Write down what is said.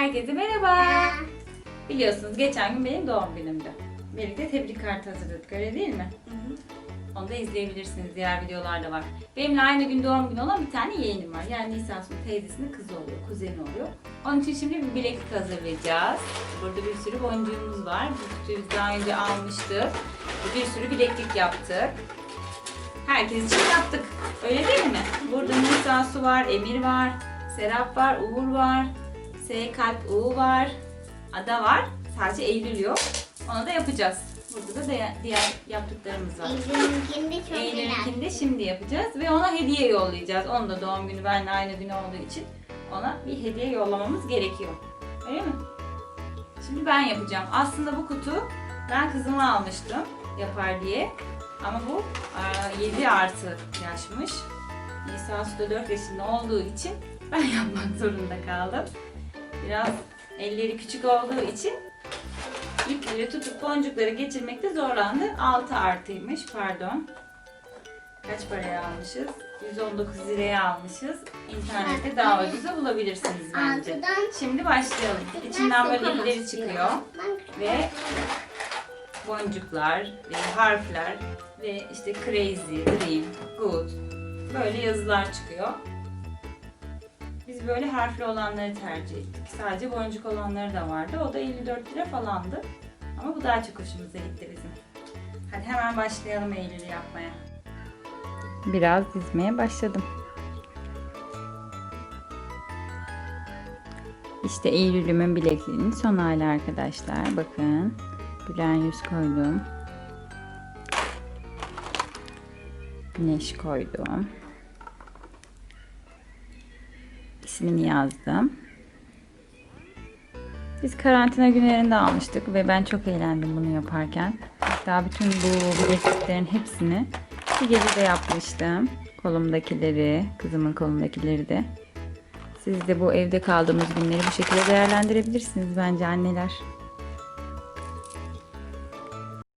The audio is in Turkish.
Herkese merhaba. Biliyorsunuz geçen gün benim doğum günümdü. Birlikte tebrik kartı hazırladık öyle değil mi? Onu da izleyebilirsiniz. Diğer videolarda var. Benimle aynı gün doğum günü olan bir tane yeğenim var. Yani Nisa'sının teyzesinin kızı oluyor, kuzeni oluyor. Onun için şimdi bir bileklik hazırlayacağız. Burada bir sürü boncuğumuz var. Bu kutuyu biz daha önce almıştık. Bir sürü bileklik yaptık. Herkes için yaptık. Öyle değil mi? Burada Nisa'sı var, Emir var, Serap var, Uğur var, S kalp U var, Ada var. Sadece Eylül yok. Onu da yapacağız. Burada da diğer- yaptıklarımız var. Eylül'ünkinde çok Eylül'ünkini de şimdi yapacağız ve ona hediye yollayacağız. Onun da doğum günü benimle aynı gün olduğu için ona bir hediye yollamamız gerekiyor. Öyle mi? Şimdi ben yapacağım. Aslında bu kutu ben kızıma almıştım yapar diye. Ama bu aa, 7 artı yaşmış. Nisa Su da 4 yaşında olduğu için ben yapmak zorunda kaldım. Biraz elleri küçük olduğu için ipleri tutup boncukları geçirmekte zorlandı. 6 artıymış pardon. Kaç paraya almışız? 119 liraya almışız. İnternette daha ucuza bulabilirsiniz bence. Altıdan Şimdi başlayalım. İçinden böyle ipleri çıkıyor ve boncuklar ve harfler ve işte crazy, dream, good böyle yazılar çıkıyor. Böyle harfli olanları tercih ettik. Sadece boncuk olanları da vardı. O da 54 lira falandı. Ama bu daha çok hoşumuza gitti bizim. Hadi hemen başlayalım Eylül'ü yapmaya. Biraz dizmeye başladım. İşte Eylül'ümün bilekliğinin son hali arkadaşlar. Bakın. Gülen yüz koydum. Güneş koydum. İsmini yazdım. Biz karantina günlerinde almıştık ve ben çok eğlendim bunu yaparken. Hatta bütün bu bilekliklerin hepsini bir gecede yapmıştım. Kolumdakileri, kızımın kolundakileri de. Siz de bu evde kaldığımız günleri bu şekilde değerlendirebilirsiniz bence anneler.